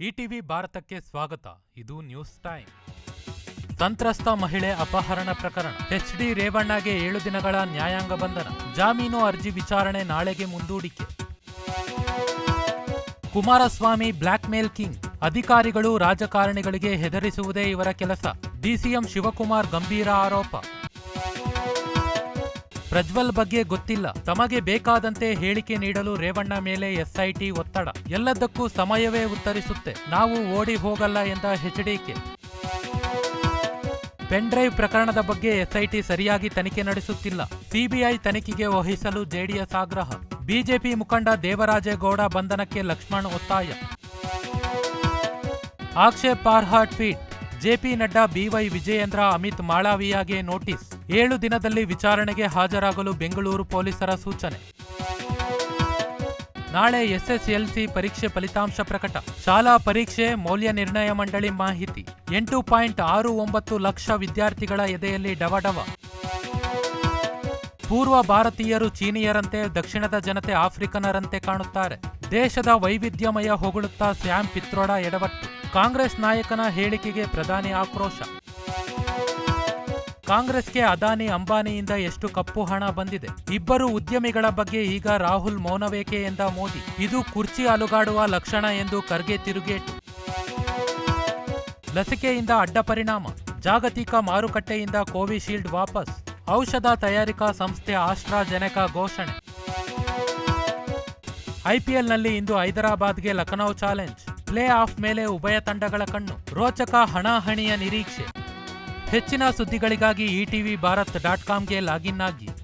ETV ಭಾರತಕ್ಕೆ ಸ್ವಾಗತ. ಇದು ನ್ಯೂಸ್ ಟೈಮ್. ಸಂತ್ರಸ್ತ ಮಹಿಳೆ ಅಪಹರಣ ಪ್ರಕರಣ. ಎಚ್ ಡಿ ರೇವಣ್ಣಗೆ ಏಳು ದಿನಗಳ ನ್ಯಾಯಾಂಗ ಬಂಧನ. ಜಾಮೀನು ಅರ್ಜಿ ವಿಚಾರಣೆ ನಾಳೆಗೆ ಮುಂದೂಡಿಕೆ. Kumaraswamy blackmail king. ಅಧಿಕಾರಿಗಳು ರಾಜಕಾರಣಿಗಳಿಗೆ ಹೆದರಿಸುವುದೇ ಇವರ ಕೆಲಸ. ಡಿಸಿಎಂ ಶಿವಕುಮಾರ್ ಗಂಭೀರ ಆರೋಪ. ಪ್ರಜ್ವಲ್ ಬಗ್ಗೆ ಗೊತ್ತಿಲ್ಲ. ತಮಗೆ ಬೇಕಾದಂತೆ ಹೇಳಿಕೆ ನೀಡಲು ರೇವಣ್ಣ ಮೇಲೆ ಎಸ್ಐಟಿ ಒತ್ತಡ. ಎಲ್ಲದಕ್ಕೂ ಸಮಯವೇ ಉತ್ತರಿಸುತ್ತೆ. ನಾವು ಓಡಿ ಹೋಗಲ್ಲ ಎಂದ ಎಚ್ಡಿಕೆ ಪೆನ್ಡ್ರೈವ್ ಪ್ರಕರಣದ ಬಗ್ಗೆ ಎಸ್ಐಟಿ ಸರಿಯಾಗಿ ತನಿಖೆ ನಡೆಸುತ್ತಿಲ್ಲ. ಸಿಬಿಐ ತನಿಖೆಗೆ ವಹಿಸಲು ಜೆಡಿಎಸ್ ಆಗ್ರಹ. ಬಿಜೆಪಿ ಮುಖಂಡ ದೇವರಾಜೇಗೌಡ ಬಂಧನಕ್ಕೆ ಲಕ್ಷ್ಮಣ್ ಒತ್ತಾಯ. ಆಕ್ಷೇಪಾರ್ಹ tweet. J P Nadda B Y Vijayendra, Amit ಮಾಳಾವಿಯಾಗೆ notice. ಏಳು ದಿನದಲ್ಲಿ ವಿಚಾರಣೆಗೆ ಹಾಜರಾಗಲು ಬೆಂಗಳೂರು ಪೊಲೀಸರ ಸೂಚನೆ. ನಾಳೆ ಎಸ್ಎಸ್ಎಲ್ಸಿ ಪರೀಕ್ಷೆ ಫಲಿತಾಂಶ ಪ್ರಕಟ. ಶಾಲಾ ಪರೀಕ್ಷೆ ಮೌಲ್ಯ ನಿರ್ಣಯ ಮಂಡಳಿ ಮಾಹಿತಿ. ಎಂಟು ಪಾಯಿಂಟ್ ಆರು ಒಂಬತ್ತು ಲಕ್ಷ ವಿದ್ಯಾರ್ಥಿಗಳ ಎದೆಯಲ್ಲಿ ಡವಡವ. ಪೂರ್ವ ಭಾರತೀಯರು ಚೀನಿಯರಂತೆ, ದಕ್ಷಿಣದ ಜನತೆ ಆಫ್ರಿಕನರಂತೆ ಕಾಣುತ್ತಾರೆ. ದೇಶದ ವೈವಿಧ್ಯಮಯ ಹೊಗಳುತ್ತಾ ಸ್ಯಾಮ್ ಪಿತ್ರೋಡ ಎಡವಟ್ಟು. ಕಾಂಗ್ರೆಸ್ ನಾಯಕನ ಹೇಳಿಕೆಗೆ ಪ್ರಧಾನಿ ಆಕ್ರೋಶ. ಕಾಂಗ್ರೆಸ್ಗೆ ಅದಾನಿ ಅಂಬಾನಿಯಿಂದ ಎಷ್ಟು ಕಪ್ಪು ಹಣ ಬಂದಿದೆ? ಇಬ್ಬರು ಉದ್ಯಮಿಗಳ ಬಗ್ಗೆ ಈಗ ರಾಹುಲ್ ಮೌನವೇಕೆ ಎಂದ ಮೋದಿ? ಇದು ಕುರ್ಚಿ ಅಲುಗಾಡುವ ಲಕ್ಷಣ ಎಂದು ಖರ್ಗೆ ತಿರುಗೇಟು. ಲಸಿಕೆಯಿಂದ ಅಡ್ಡ ಪರಿಣಾಮ. ಜಾಗತಿಕ ಮಾರುಕಟ್ಟೆಯಿಂದ ಕೋವಿಶೀಲ್ಡ್ ವಾಪಸ್. ಔಷಧ ತಯಾರಿಕಾ ಸಂಸ್ಥೆ ಆಸ್ಟ್ರಾಜೆನೆಕಾ ಘೋಷಣೆ. ಐಪಿಎಲ್ನಲ್ಲಿ ಇಂದು ಹೈದರಾಬಾದ್ಗೆ ಲಖನೌ ಚಾಲೆಂಜ್. ಪ್ಲೇ ಆಫ್ ಮೇಲೆ ಉಭಯ ತಂಡಗಳ ಕಣ್ಣು. ರೋಚಕ ಹಣಾಹಣಿಯ ನಿರೀಕ್ಷೆ. ಹೆಚ್ಚಿನ ಸುದ್ದಿಗಳಿಗಾಗಿ ಇಟಿವಿ ಭಾರತ್ ಡಾಟ್ ಕಾಮ್ಗೆ ಲಾಗಿನ್ ಆಗಿ.